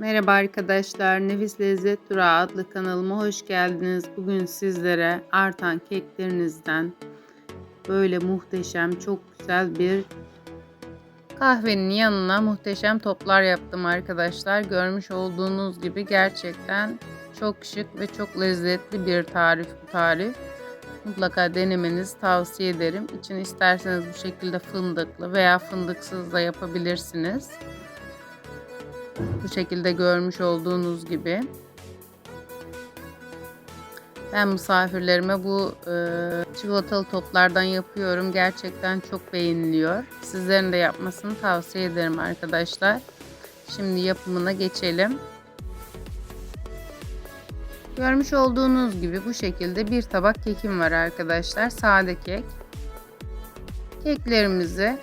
Merhaba arkadaşlar, Nefis Lezzet Durağı adlı kanalıma hoş geldiniz. Bugün sizlere artan keklerinizden böyle muhteşem, çok güzel bir kahvenin yanına muhteşem toplar yaptım arkadaşlar. Görmüş olduğunuz gibi gerçekten çok şık ve çok lezzetli bir tarif bu tarif. Mutlaka denemenizi tavsiye ederim. İçin isterseniz bu şekilde fındıklı veya fındıksız da yapabilirsiniz. Bu şekilde görmüş olduğunuz gibi. Ben misafirlerime bu e, çikolatalı toplardan yapıyorum. Gerçekten çok beğeniliyor. Sizlerin de yapmasını tavsiye ederim arkadaşlar. Şimdi yapımına geçelim. Görmüş olduğunuz gibi bu şekilde bir tabak kekim var arkadaşlar. Sade kek. Keklerimizi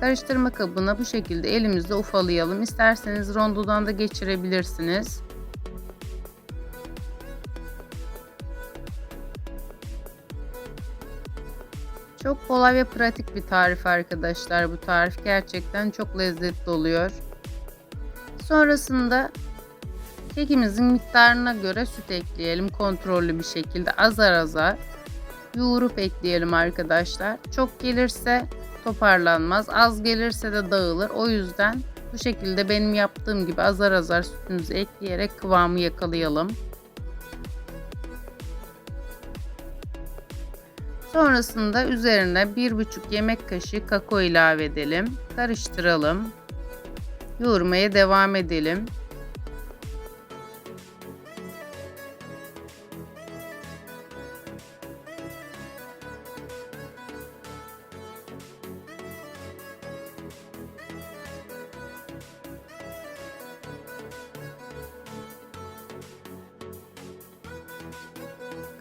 Karıştırma kabına bu şekilde elimizle ufalayalım. İsterseniz rondodan da geçirebilirsiniz. Çok kolay ve pratik bir tarif arkadaşlar bu tarif. Gerçekten çok lezzetli oluyor. Sonrasında kekimizin miktarına göre süt ekleyelim kontrollü bir şekilde azar azar yoğurup ekleyelim arkadaşlar. Çok gelirse toparlanmaz. Az gelirse de dağılır. O yüzden bu şekilde benim yaptığım gibi azar azar sütümüzü ekleyerek kıvamı yakalayalım. Sonrasında üzerine 1,5 yemek kaşığı kakao ilave edelim. Karıştıralım. Yoğurmaya devam edelim.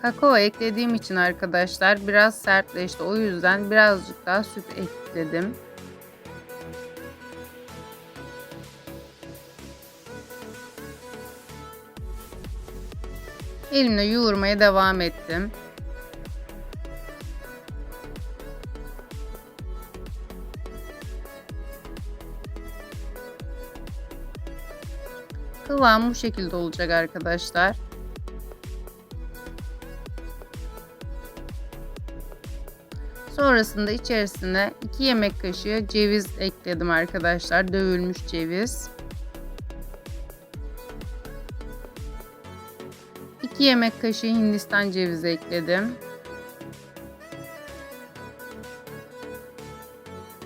Kakao eklediğim için arkadaşlar biraz sertleşti. O yüzden birazcık daha süt ekledim. Elimle yoğurmaya devam ettim. Kıvam bu şekilde olacak arkadaşlar. Sonrasında içerisine 2 yemek kaşığı ceviz ekledim arkadaşlar. Dövülmüş ceviz. 2 yemek kaşığı hindistan cevizi ekledim.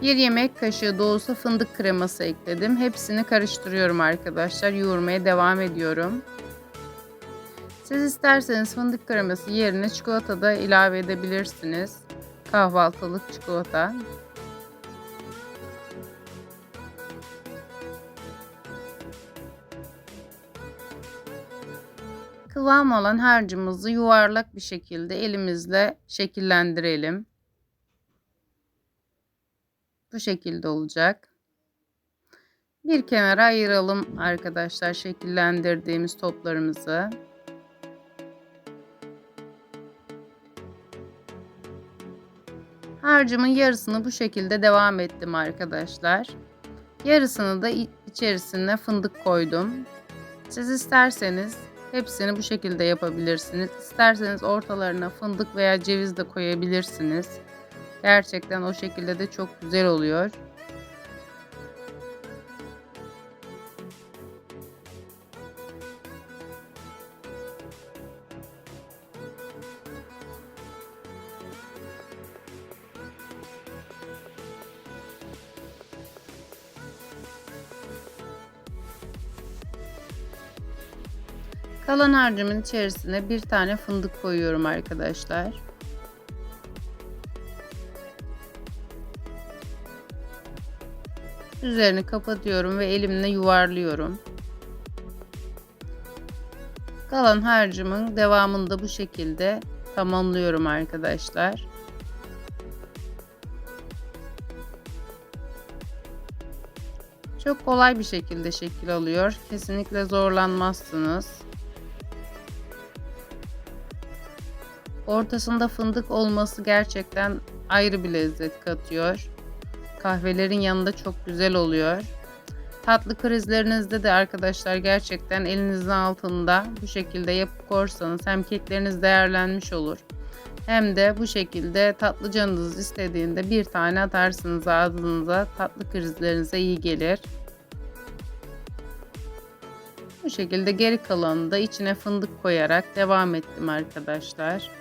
1 yemek kaşığı dolusu fındık kreması ekledim. Hepsini karıştırıyorum arkadaşlar. Yoğurmaya devam ediyorum. Siz isterseniz fındık kreması yerine çikolata da ilave edebilirsiniz kahvaltılık çikolata. Kıvam olan harcımızı yuvarlak bir şekilde elimizle şekillendirelim. Bu şekilde olacak. Bir kenara ayıralım arkadaşlar şekillendirdiğimiz toplarımızı. Harcımın yarısını bu şekilde devam ettim arkadaşlar. Yarısını da içerisine fındık koydum. Siz isterseniz hepsini bu şekilde yapabilirsiniz. İsterseniz ortalarına fındık veya ceviz de koyabilirsiniz. Gerçekten o şekilde de çok güzel oluyor. Kalan harcımın içerisine bir tane fındık koyuyorum arkadaşlar. Üzerini kapatıyorum ve elimle yuvarlıyorum. Kalan harcımın devamını da bu şekilde tamamlıyorum arkadaşlar. Çok kolay bir şekilde şekil alıyor. Kesinlikle zorlanmazsınız. Ortasında fındık olması gerçekten ayrı bir lezzet katıyor. Kahvelerin yanında çok güzel oluyor. Tatlı krizlerinizde de arkadaşlar gerçekten elinizin altında bu şekilde yapıp korsanız hem kekleriniz değerlenmiş olur. Hem de bu şekilde tatlı canınız istediğinde bir tane atarsınız ağzınıza tatlı krizlerinize iyi gelir. Bu şekilde geri kalanını da içine fındık koyarak devam ettim arkadaşlar.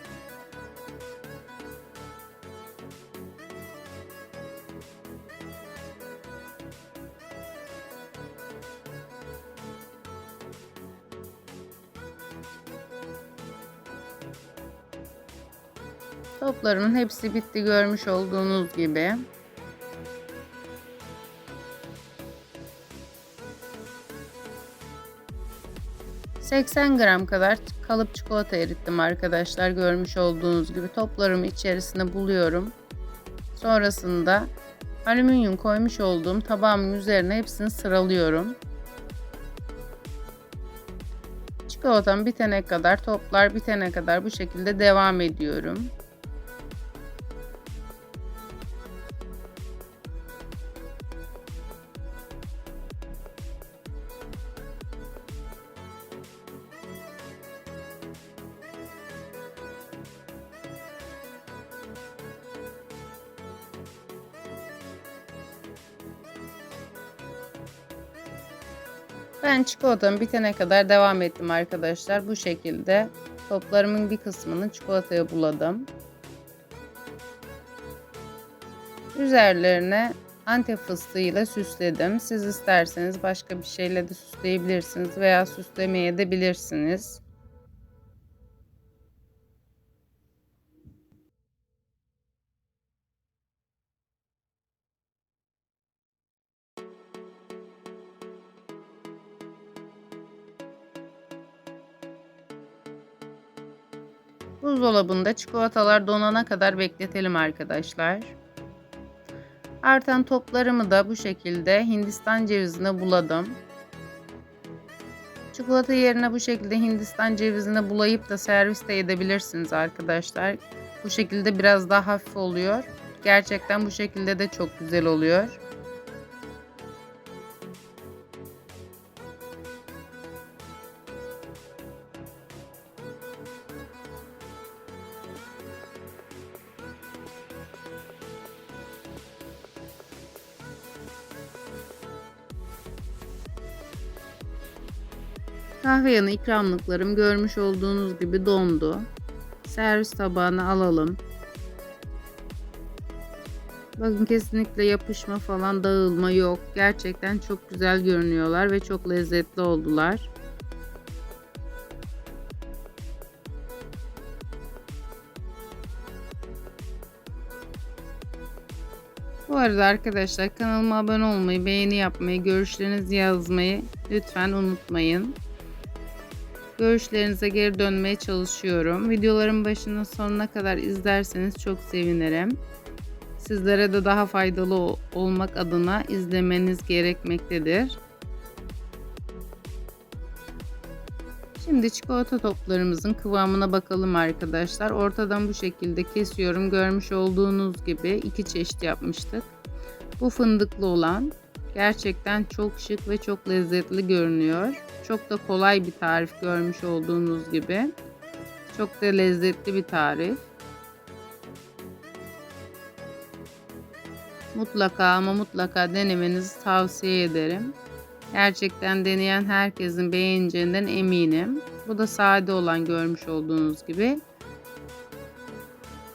Toplarımın hepsi bitti görmüş olduğunuz gibi. ...80 gram kadar kalıp çikolata erittim arkadaşlar. Görmüş olduğunuz gibi toplarımı içerisine buluyorum. Sonrasında alüminyum koymuş olduğum tabağımın üzerine hepsini sıralıyorum. Çikolatam bitene kadar, toplar bitene kadar bu şekilde devam ediyorum. Ben çikolatamı bitene kadar devam ettim arkadaşlar. Bu şekilde toplarımın bir kısmını çikolataya buladım. Üzerlerine antep fıstığıyla süsledim. Siz isterseniz başka bir şeyle de süsleyebilirsiniz veya süslemeye de bilirsiniz. Buzdolabında çikolatalar donana kadar bekletelim arkadaşlar. Artan toplarımı da bu şekilde Hindistan cevizine buladım. Çikolata yerine bu şekilde Hindistan cevizine bulayıp da servis de edebilirsiniz arkadaşlar. Bu şekilde biraz daha hafif oluyor. Gerçekten bu şekilde de çok güzel oluyor. Kahve yanı ikramlıklarım görmüş olduğunuz gibi dondu. Servis tabağına alalım. Bakın kesinlikle yapışma falan dağılma yok. Gerçekten çok güzel görünüyorlar ve çok lezzetli oldular. Bu arada arkadaşlar kanalıma abone olmayı, beğeni yapmayı, görüşlerinizi yazmayı lütfen unutmayın. Görüşlerinize geri dönmeye çalışıyorum. Videoların başının sonuna kadar izlerseniz çok sevinirim. Sizlere de daha faydalı olmak adına izlemeniz gerekmektedir. Şimdi çikolata toplarımızın kıvamına bakalım arkadaşlar. Ortadan bu şekilde kesiyorum. Görmüş olduğunuz gibi iki çeşit yapmıştık. Bu fındıklı olan gerçekten çok şık ve çok lezzetli görünüyor. Çok da kolay bir tarif görmüş olduğunuz gibi. Çok da lezzetli bir tarif. Mutlaka ama mutlaka denemenizi tavsiye ederim. Gerçekten deneyen herkesin beğeneceğinden eminim. Bu da sade olan görmüş olduğunuz gibi.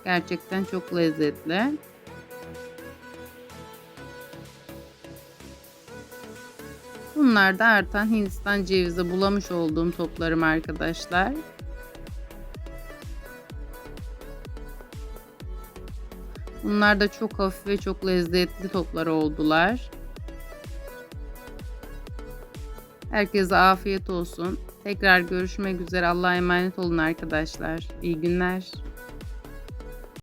Gerçekten çok lezzetli. Bunlar da artan Hindistan cevizi bulamış olduğum toplarım arkadaşlar. Bunlar da çok hafif ve çok lezzetli toplar oldular. Herkese afiyet olsun. Tekrar görüşmek üzere. Allah'a emanet olun arkadaşlar. İyi günler.